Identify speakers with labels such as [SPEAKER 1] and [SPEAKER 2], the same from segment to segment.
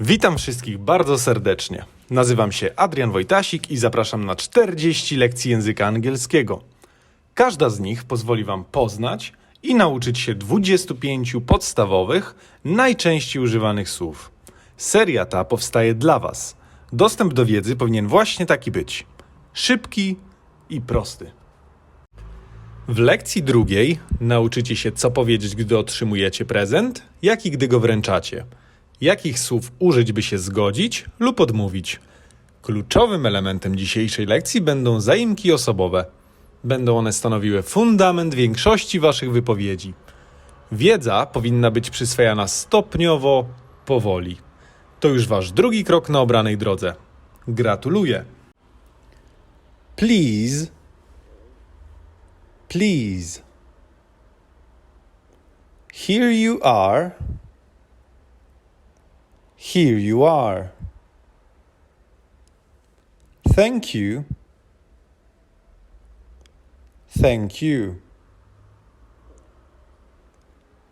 [SPEAKER 1] Witam wszystkich bardzo serdecznie. Nazywam się Adrian Wojtasik i zapraszam na 40 lekcji języka angielskiego. Każda z nich pozwoli Wam poznać i nauczyć się 25 podstawowych, najczęściej używanych słów. Seria ta powstaje dla Was. Dostęp do wiedzy powinien właśnie taki być: szybki i prosty. W lekcji drugiej nauczycie się, co powiedzieć, gdy otrzymujecie prezent, jak i gdy go wręczacie. Jakich słów użyć, by się zgodzić lub odmówić. Kluczowym elementem dzisiejszej lekcji będą zaimki osobowe. Będą one stanowiły fundament większości Waszych wypowiedzi. Wiedza powinna być przyswajana stopniowo, powoli. To już Wasz drugi krok na obranej drodze. Gratuluję! Please please. Here you are. Here you are. Thank you. Thank you.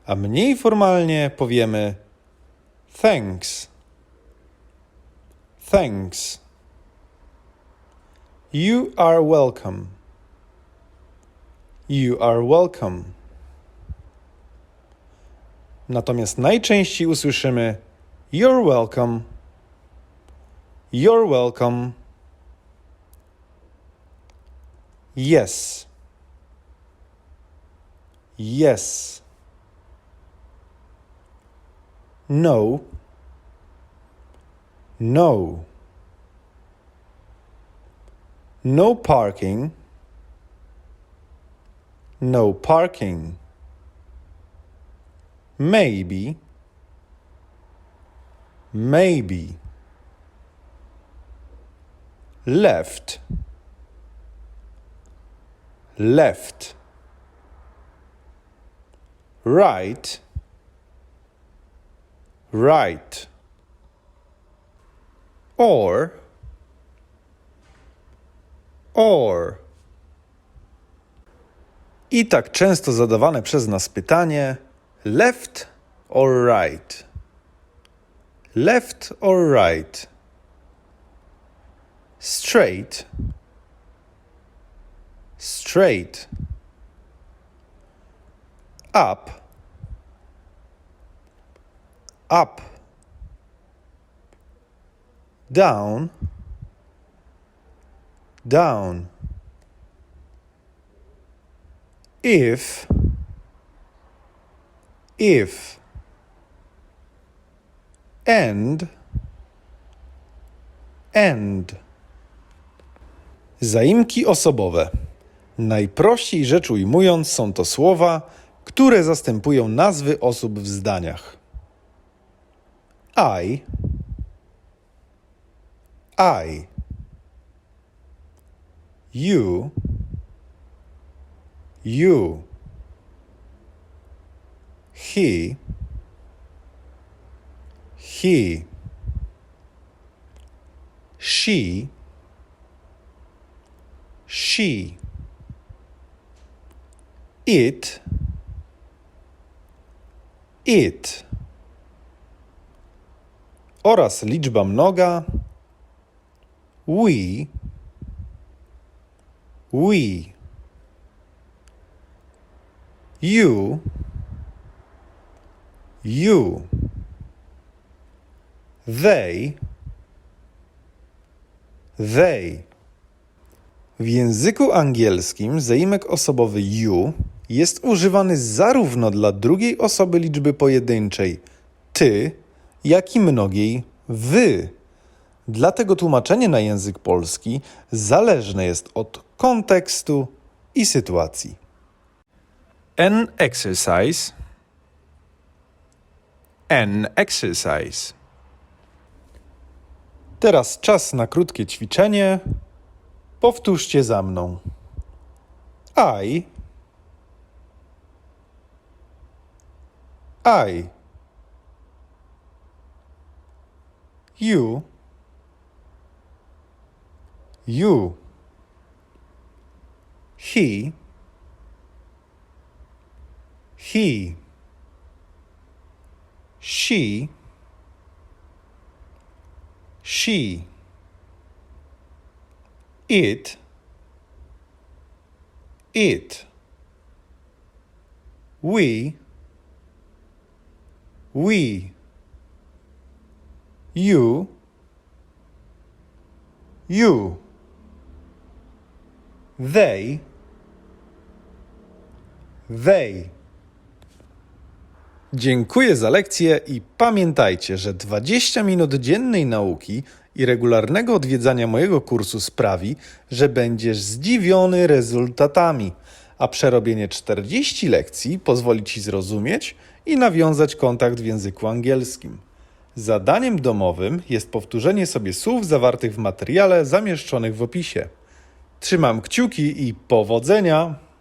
[SPEAKER 1] A mniej formalnie powiemy thanks. Thanks. You are welcome. You are welcome. Natomiast najczęściej usłyszymy You're welcome. You're welcome. Yes. Yes. No. No. No parking. No parking. Maybe. Maybe. Left. Left. Right. Right. Or. Or. I tak często zadawane przez nas pytanie: left or right? Left or right? Straight. Straight. Up. Up. Down. Down if if and and. Zaimki osobowe. Najprościej rzecz ujmując, są to słowa, które zastępują nazwy osób w zdaniach. I I. You. You, he, he, she, she, it, it oraz liczba mnoga we, we. You, you, they, they. W języku angielskim zaimek osobowy you jest używany zarówno dla drugiej osoby liczby pojedynczej ty, jak i mnogiej wy. Dlatego tłumaczenie na język polski zależne jest od kontekstu i sytuacji. An exercise. An exercise. Teraz czas na krótkie ćwiczenie. Powtórzcie za mną. I. I. You. You. He. he, she, she, it, it, we, we, you, you, they, they. Dziękuję za lekcję i pamiętajcie, że 20 minut dziennej nauki i regularnego odwiedzania mojego kursu sprawi, że będziesz zdziwiony rezultatami, a przerobienie 40 lekcji pozwoli ci zrozumieć i nawiązać kontakt w języku angielskim. Zadaniem domowym jest powtórzenie sobie słów zawartych w materiale zamieszczonych w opisie. Trzymam kciuki i powodzenia!